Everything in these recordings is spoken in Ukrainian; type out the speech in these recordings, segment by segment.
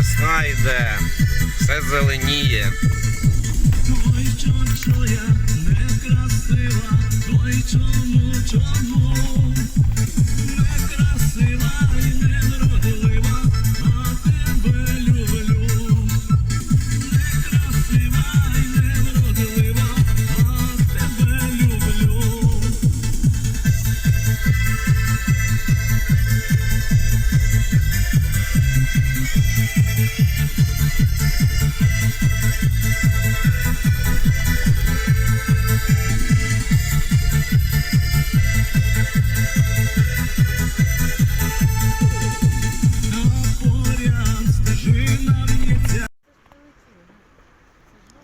весна йде, все зеленіє. Ой, чому я некрасива, ой, чому, чому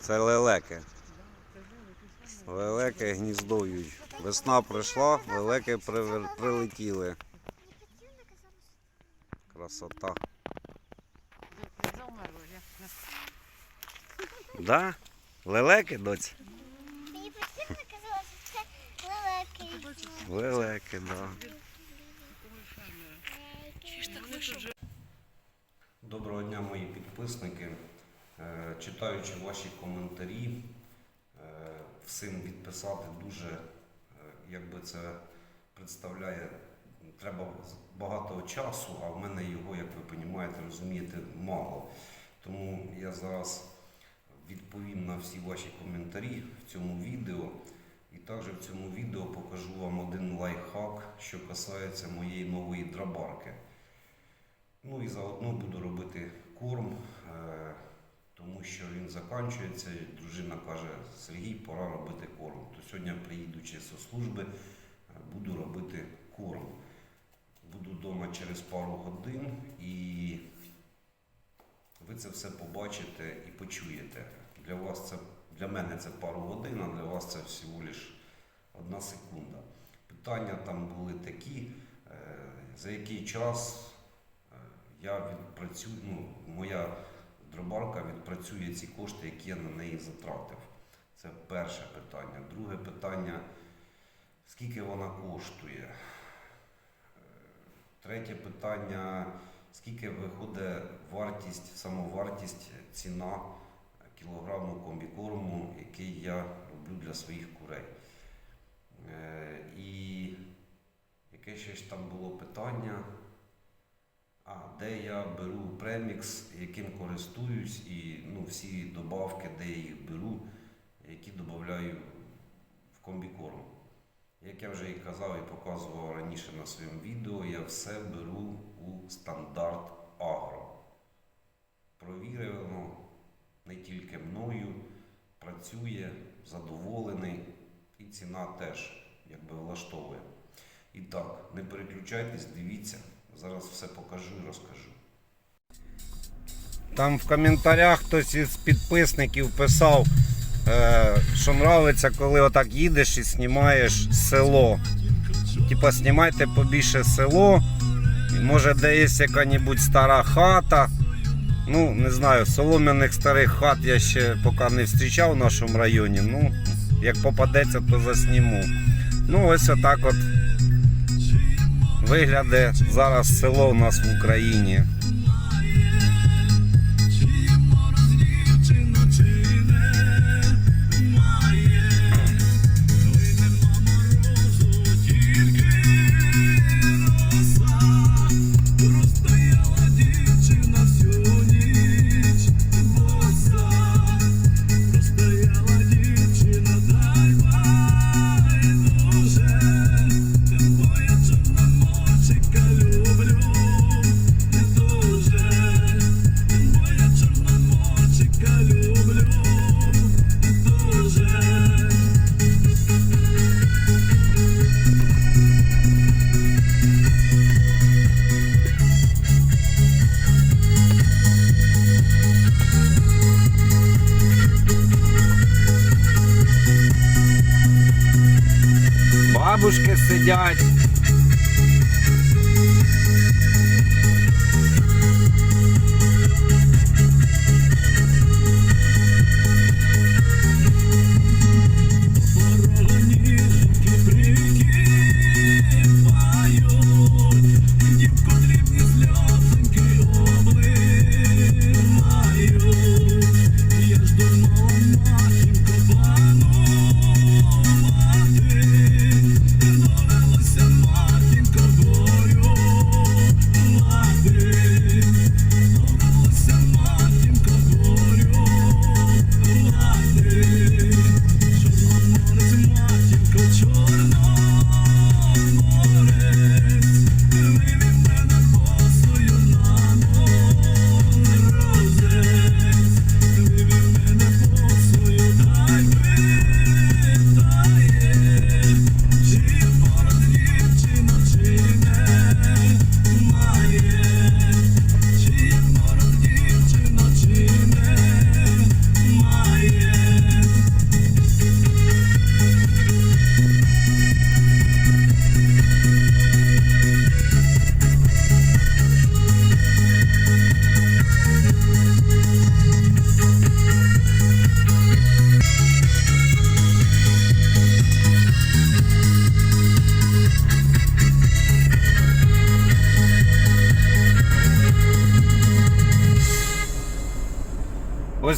Це лелеки. Лелеки гніздують. Весна прийшла, лелеки прилетіли. Красота. Да? Лелеки, доць? Мені постійно казали, що це лелеки. Лелеки, да. Доброго дня, мої підписники. Е, Читаючи ваші коментарі, е, всім відписати дуже, е, якби це представляє, треба багато часу, а в мене його, як ви розумієте, розумієте, мало. Тому я зараз відповім на всі ваші коментарі в цьому відео. І також в цьому відео покажу вам один лайфхак, що касається моєї нової драбарки. Ну і заодно буду робити корм, тому що він закінчується. Дружина каже, Сергій, пора робити корм. То сьогодні, приїдучи зі служби, буду робити корм. Буду вдома через пару годин і ви це все побачите і почуєте. Для вас це для мене це пару годин, а для вас це всього лиш одна секунда. Питання там були такі, е, за який час е, я відпрацюю, ну, моя дробарка відпрацює ці кошти, які я на неї затратив. Це перше питання. Друге питання, скільки вона коштує? Е, Третє питання, скільки виходить вартість, самовартість, ціна кілограму комбікорму, який я роблю для своїх курей. Е, І яке ще ж там було питання? А, де я беру премікс, яким користуюсь, і ну, всі добавки, де я їх беру, які додаю в комбікорм. Як я вже і казав і показував раніше на своєму відео, я все беру у стандарт Агро. Провірено не тільки мною, працює, задоволений, і ціна теж якби влаштовує. І так, не переключайтесь, дивіться, зараз все покажу і розкажу. Там в коментарях хтось із підписників писав, е, що нравиться, коли отак їдеш і знімаєш село. Типа знімайте побільше село. Може де є яка-небудь стара хата. Ну, не знаю, солом'яних старих хат я ще поки не зустрічав в нашому районі. Ну, як попадеться, то засніму. Ну, ось отак от виглядає зараз село у нас в Україні.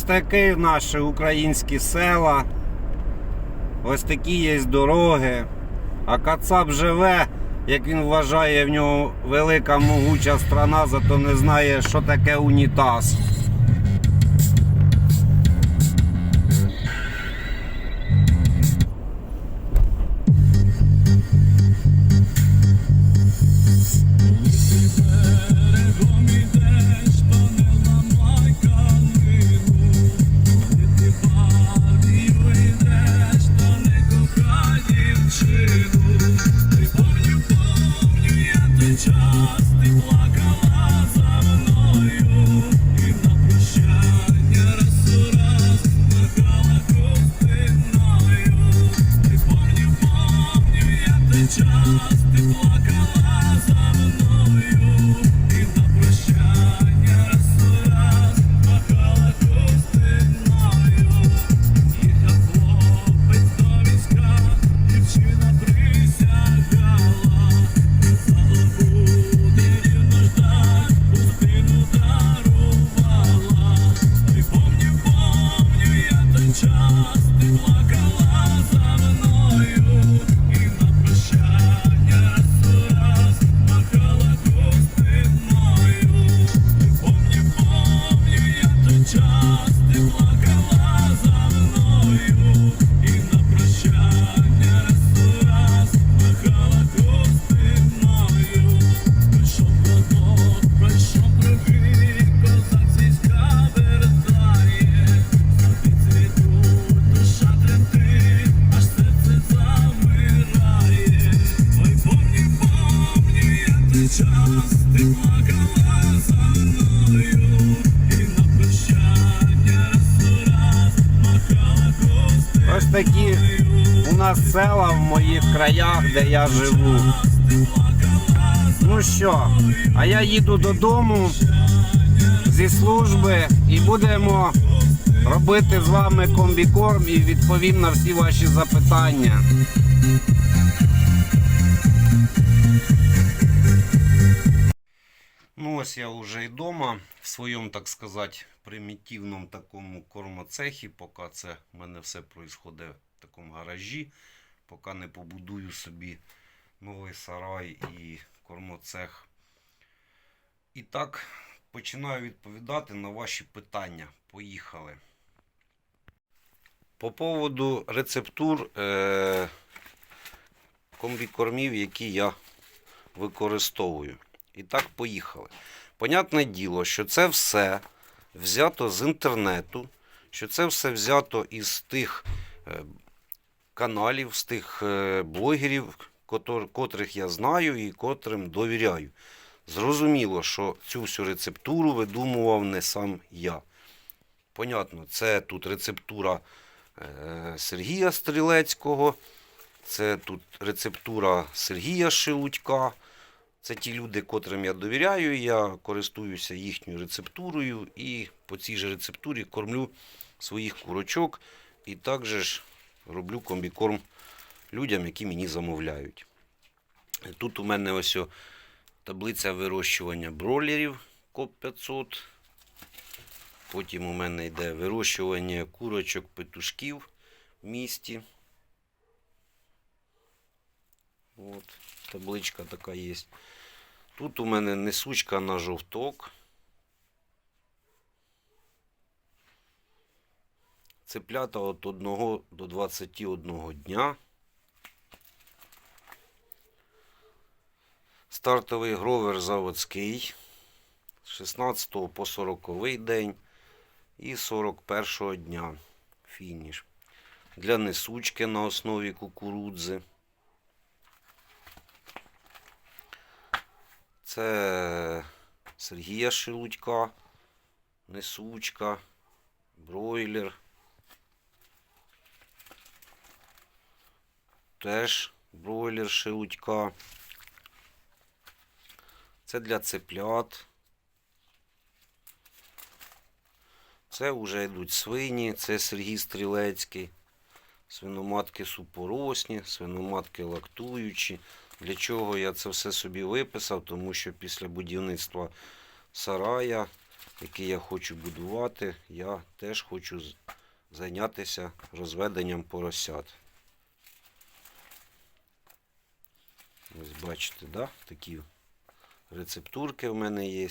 Такі наші українські села. Ось такі є дороги. А Кацап живе, як він вважає, в нього велика могуча страна, зато не знає, що таке унітаз. У села в моїх краях, де я живу. Ну що, а я їду додому зі служби і будемо робити з вами комбікорм і відповім на всі ваші запитання. Ну ось я вже і вдома в своєму, так сказати, примітивному такому кормоцехі, поки це в мене все відбувається такому гаражі, поки не побудую собі новий сарай і кормоцех. І так, починаю відповідати на ваші питання. Поїхали. По поводу рецептур е- комбікормів, які я використовую. І так, поїхали. Понятне діло, що це все взято з інтернету, що це все взято із тих е, каналів, з тих е, блогерів, котрих я знаю і котрим довіряю. Зрозуміло, що цю всю рецептуру видумував не сам я. Понятно, це тут рецептура е, Сергія Стрілецького, це тут рецептура Сергія Шелудька. Це ті люди, котрим я довіряю. Я користуюся їхньою рецептурою і по цій же рецептурі кормлю своїх курочок і також роблю комбікорм людям, які мені замовляють. Тут у мене ось о таблиця вирощування бройлерів КОП 500. Потім у мене йде вирощування курочок петушків в місті. От, табличка така є. Тут у мене несучка на жовток. Цеплята від 1 до 21 дня. Стартовий гровер заводський з 16 по 40 день і 41 дня фініш. Для несучки на основі кукурудзи. Це Сергія Шелудька, несучка, бройлер. Теж бройлер Шелудька. Це для цеплят. Це вже йдуть свині, це Сергій Стрілецький. Свиноматки супоросні, свиноматки лактуючі. Для чого я це все собі виписав? Тому що після будівництва сарая який я хочу будувати, я теж хочу зайнятися розведенням поросят. Ось бачите, да? такі рецептурки в мене є.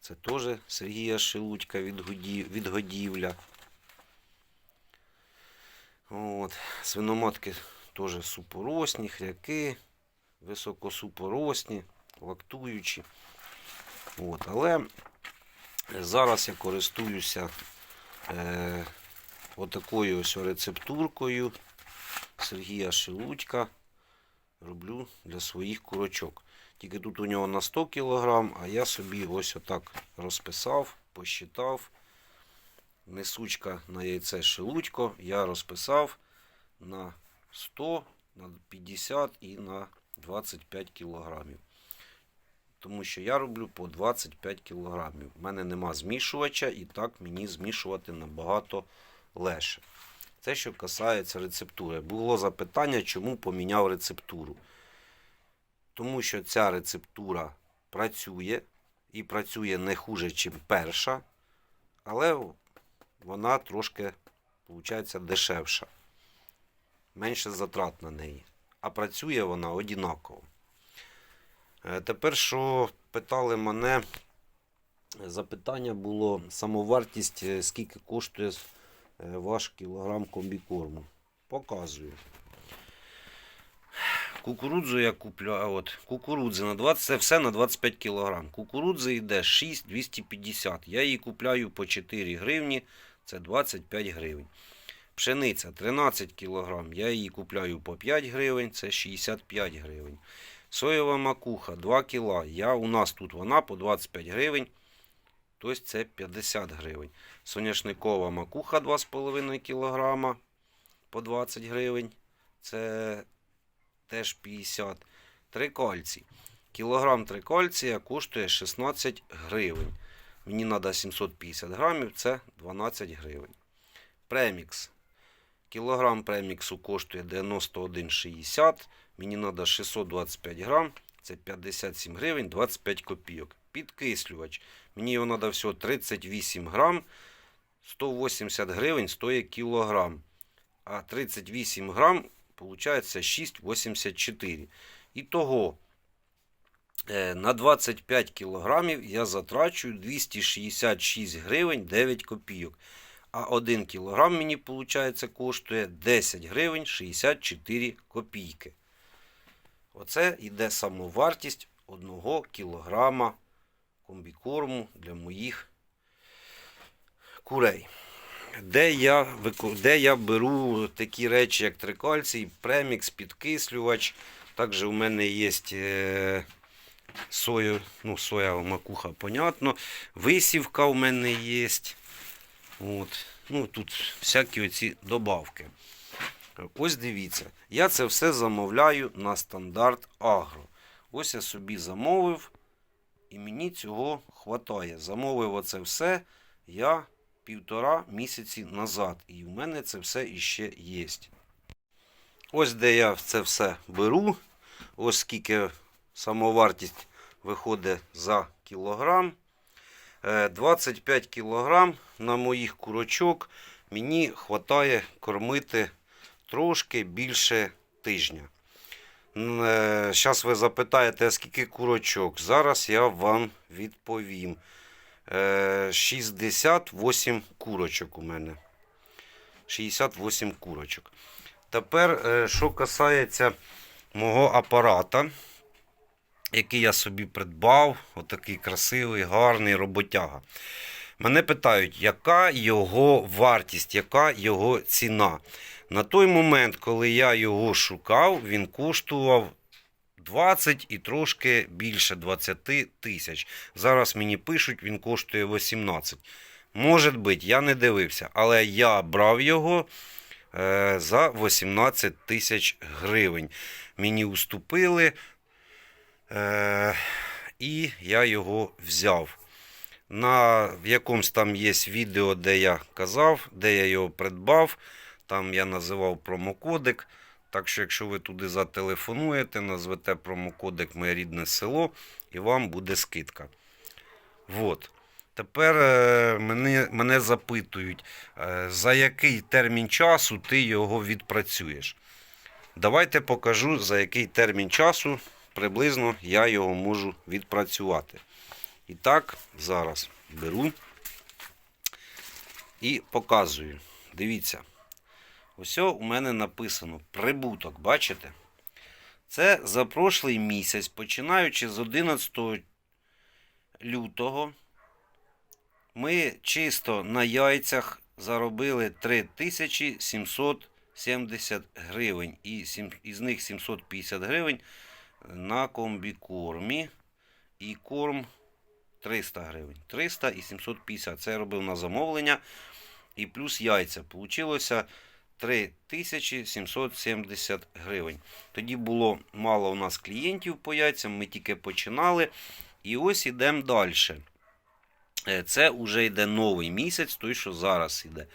Це теж Сергія Шелудька від, годівля. От. Свиноматки теж супоросні, хряки, високосупоросні, лактуючі. От. Але зараз я користуюся е, отакою ось рецептуркою Сергія Шелудька. Роблю для своїх курочок. Тільки тут у нього на 100 кг, а я собі ось отак розписав, посчитав. Несучка на яйце шелудько я розписав на 100, на 50 і на 25 кілограмів. Тому що я роблю по 25 кілограмів. У мене нема змішувача, і так мені змішувати набагато легше. Це що касається рецептури. Було запитання, чому поміняв рецептуру. Тому що ця рецептура працює і працює не хуже, ніж перша, але вона трошки, виходить, дешевша. Менше затрат на неї. А працює вона однаково. Е, Тепер, що питали мене, запитання було самовартість, е, скільки коштує ваш кілограм комбікорму. Показую. Кукурудзу я купляю. От, кукурудзи на 20, це все на 25 кг. Кукурудзи йде 6,250. Я її купляю по 4 гривні, це 25 гривень. Пшениця 13 кг. Я її купляю по 5 гривень, це 65 гривень. Соєва макуха 2 кг. Я, у нас тут вона по 25 гривень. Тобто це 50 гривень. Соняшникова макуха 2,5 кг по 20 гривень. Це теж 50. Трикольці. Кілограм трикольція коштує 16 гривень. Мені треба 750 грамів, це 12 гривень. Премікс. Кілограм преміксу коштує 91,60. Мені треба 625 грам. Це 57 гривень 25 копійок. Підкислювач. Мені його треба всього 38 грам. 180 гривень стоїть кілограм. А 38 грам получається 6,84. Ітого е, на 25 кілограмів я затрачую 266 гривень 9 копійок. А 1 кілограм мені виходить, коштує 10 гривень 64 копійки. Оце йде самовартість 1 кілограма комбікорму для моїх курей. Де я, де я беру такі речі, як трикальцій, премікс, підкислювач. Також у мене є е, сою, ну, соя макуха, понятно. Висівка у мене є. От. Ну, тут всякі оці добавки. Ось дивіться, я це все замовляю на стандарт Агро. Ось я собі замовив, і мені цього хватає. Замовив оце все я півтора місяці назад. І в мене це все іще є. Ось де я це все беру. Ось скільки самовартість виходить за кілограм. Е, 25 кілограм на моїх курочок мені вистачає кормити трошки більше тижня. Зараз ви запитаєте, скільки курочок. Зараз я вам відповім. Е, 68 курочок у мене. 68 курочок. Тепер, е, що касається мого апарата, який я собі придбав, отакий красивий, гарний роботяга. Мене питають, яка його вартість, яка його ціна. На той момент, коли я його шукав, він коштував 20 і трошки більше 20 тисяч. Зараз мені пишуть, він коштує 18. Може бути, я не дивився, але я брав його е, за 18 тисяч гривень. Мені уступили, е, і я його взяв. На в якомусь там є відео, де я казав, де я його придбав. Там я називав промокодик. Так що, якщо ви туди зателефонуєте, назвете промокодик Моє рідне село, і вам буде скидка. Вот. Тепер е, мене, мене запитують, е, за який термін часу ти його відпрацюєш. Давайте покажу, за який термін часу приблизно я його можу відпрацювати. І так, зараз беру і показую. Дивіться. Ось у мене написано прибуток, бачите? Це за прошлий місяць, починаючи з 11 лютого, ми чисто на яйцях заробили 3770 гривень. І із них 750 гривень на комбікормі. І корм 300 гривень. 300 і 750. Це я робив на замовлення. І плюс яйця. Получилося 3770 гривень. Тоді було мало у нас клієнтів по яйцям, ми тільки починали. І ось ідемо далі. Це вже йде новий місяць, той, що зараз йде.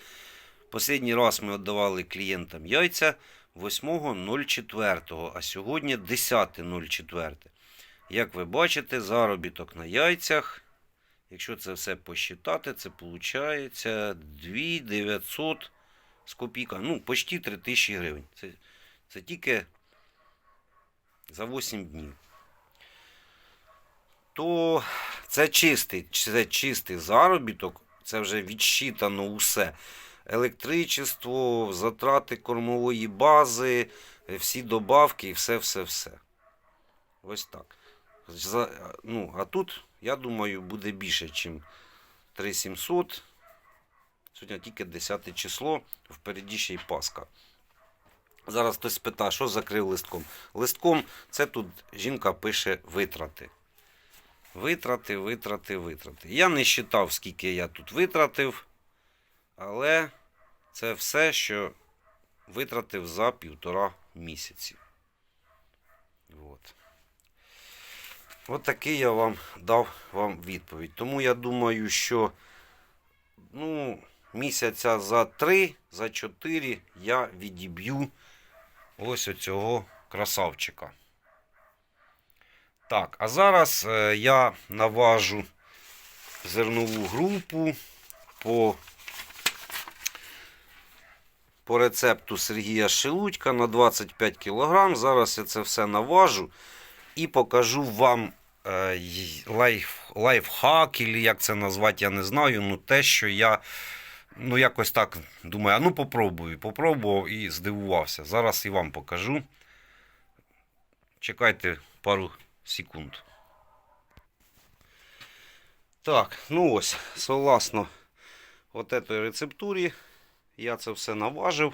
Останній раз ми віддавали клієнтам яйця 8.04, а сьогодні 10.04. Як ви бачите, заробіток на яйцях, якщо це все посчитати, це виходить 2900 з копійка. Ну, почти 3000 гривень. Це, це тільки за 8 днів. То це чистий, це чистий заробіток, це вже відсчитано усе. Електричество, затрати кормової бази, всі добавки і все-все-все. Ось так. За, ну, а тут, я думаю, буде більше, ніж 3700. Сьогодні тільки 10 число, впереді ще й Пасха. Зараз хтось спитає, що закрив листком. Листком це тут жінка пише витрати. Витрати, витрати, витрати. Я не вважав, скільки я тут витратив, але це все, що витратив за півтора місяці. От. От такий я вам дав вам відповідь. Тому я думаю, що ну, місяця за три, за чотири я відіб'ю ось оцього красавчика. Так, а зараз е, я наважу зернову групу по, по рецепту Сергія Шелудька на 25 кг. Зараз я це все наважу і покажу вам е, лайф, лайфхак, або як це назвати, я не знаю. Ну, те, що я ну, якось так думаю, а ну попробую. Попробував і здивувався. Зараз і вам покажу. Чекайте пару секунд. Так, ну ось, согласно от рецептурі, я це все наважив.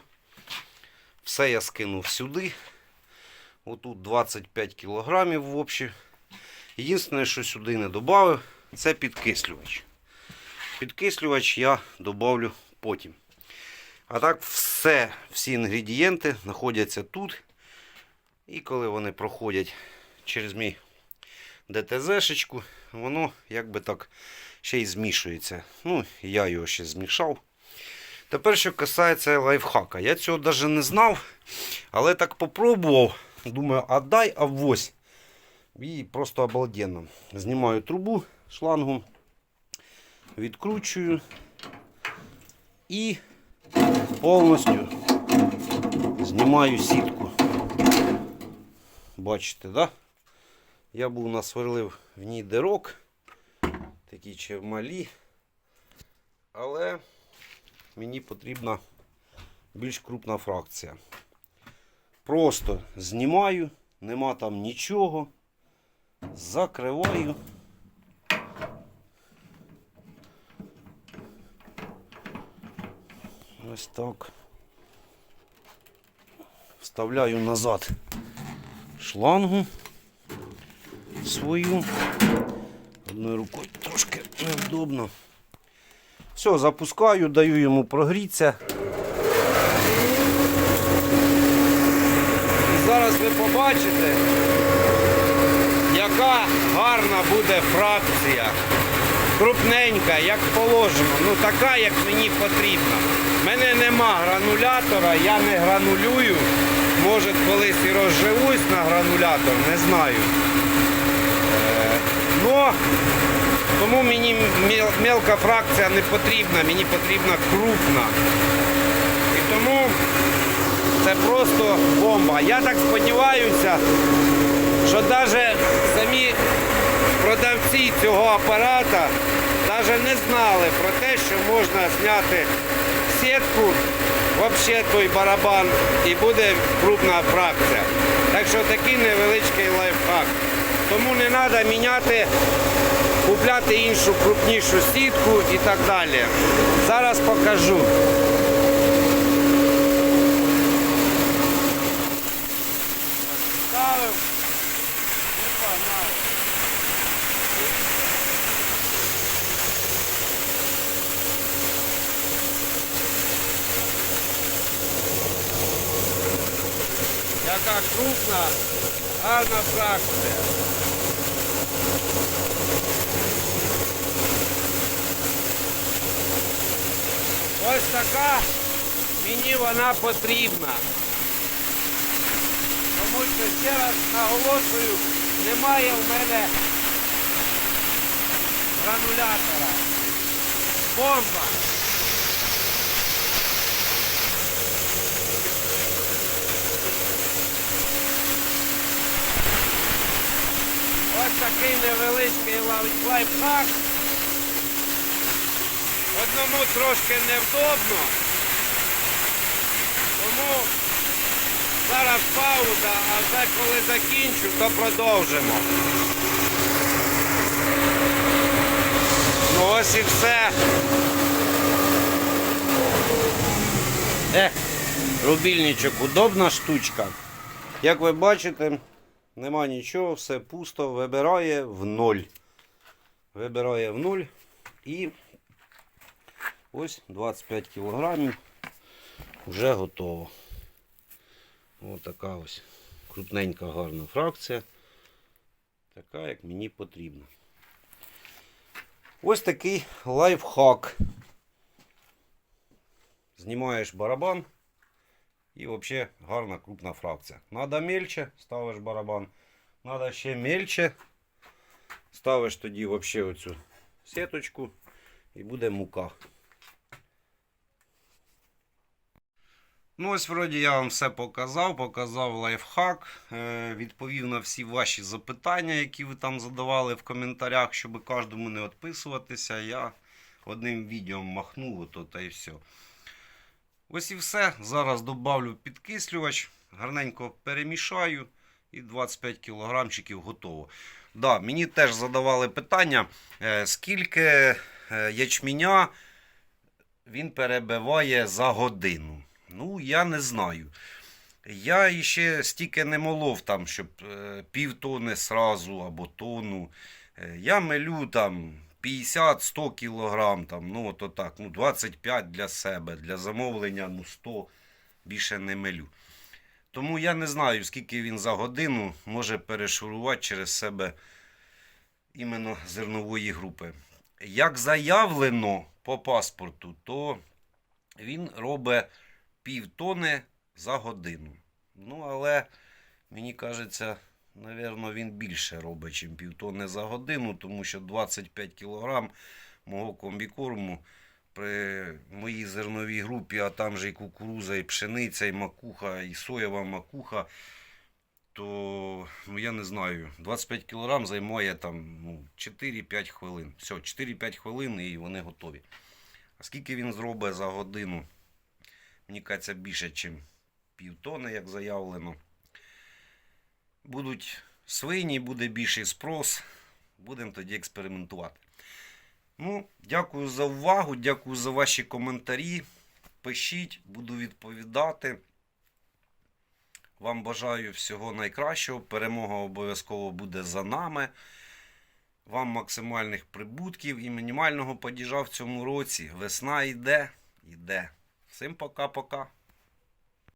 Все я скинув сюди. Отут 25 кілограмів в общі. Єдине, що сюди не додав, це підкислювач. Підкислювач я додавлю потім. А так, все, всі інгредієнти знаходяться тут. І коли вони проходять через мій ДТЗ-шечку, воно якби так ще й змішується. Ну, я його ще змішав. Тепер, що касається лайфхака. Я цього навіть не знав, але так попробував. Думаю, а дай авось. І просто обалденно. Знімаю трубу шлангу, відкручую і повністю знімаю сітку. Бачите, да? Я був насверлив в ній дирок, такі чималі, але мені потрібна більш крупна фракція. Просто знімаю, нема там нічого, закриваю. Ось так. Вставляю назад шлангу свою. Одною рукою трошки невдобно. Все, запускаю, даю йому прогрітися. І зараз ви побачите, яка гарна буде фракція. Крупненька, як положено. Ну така, як мені потрібно. У мене нема гранулятора, я не гранулюю. Може колись і розживусь на гранулятор, не знаю. Е, Но Тому мені мел- мелка фракція не потрібна, мені потрібна крупна. І тому це просто бомба. Я так сподіваюся, що навіть самі продавці цього апарата навіть не знали про те, що можна зняти сітку, взагалі той барабан, і буде крупна фракція. Так що такий невеличкий лайфхак. Тому не треба міняти, купляти іншу крупнішу сітку і так далі. Зараз покажу. Ставив і погнали. Яка крупна, гарна фракція. Ось така мені вона потрібна. Тому що ще раз наголошую, немає в мене гранулятора. Бомба. Ось такий невеличкий лайфхак. Одному трошки невдобно. Тому зараз пауза, а вже коли закінчу, то продовжимо. Ну ось і все. Ех, рубільничок, удобна штучка. Як ви бачите, нема нічого, все пусто, вибирає в ноль. Вибирає в нуль і ось 25 кілограмів вже готово. Ось така ось крупненька гарна фракція. Така, як мені потрібно. Ось такий лайфхак. Знімаєш барабан і взагалі гарна крупна фракція. Надо мельче, ставиш барабан. Надо ще мельче. Ставиш тоді взагалі оцю сіточку і буде мука. Ну, ось вроді я вам все показав, показав лайфхак, е, відповів на всі ваші запитання, які ви там задавали в коментарях, щоб кожному не відписуватися. Я одним відео махнув, ото та і все. Ось і все. Зараз добавлю підкислювач, гарненько перемішаю і 25 кілограмчиків готово. Да, мені теж задавали питання, е, скільки е, ячменя він перебиває за годину. Ну, я не знаю. Я іще стільки не молов, там, щоб е, пів тони сразу або тонну. Е, я мелю там 50-100 кілограм, там, ну, от отак, ну, 25 для себе, для замовлення ну, 100 більше не мелю. Тому я не знаю, скільки він за годину може перешурувати через себе іменно зернової групи. Як заявлено по паспорту, то він робить півтони за годину. Ну, але мені кажеться, напевно, він більше робить, ніж півтони за годину, тому що 25 кг мого комбікорму при моїй зерновій групі, а там же і кукуруза, і пшениця, і макуха, і соєва макуха. То ну, я не знаю, 25 кг займає там ну, 4-5 хвилин. Все, 4-5 хвилин і вони готові. А скільки він зробить за годину? Мені кажеться, більше, ніж півтони, як заявлено. Будуть свині, буде більший спрос. Будемо тоді експериментувати. Ну, дякую за увагу, дякую за ваші коментарі. Пишіть, буду відповідати. Вам бажаю всього найкращого. Перемога обов'язково буде за нами. Вам максимальних прибутків і мінімального падіжа в цьому році. Весна йде, йде. Всім пока-пока.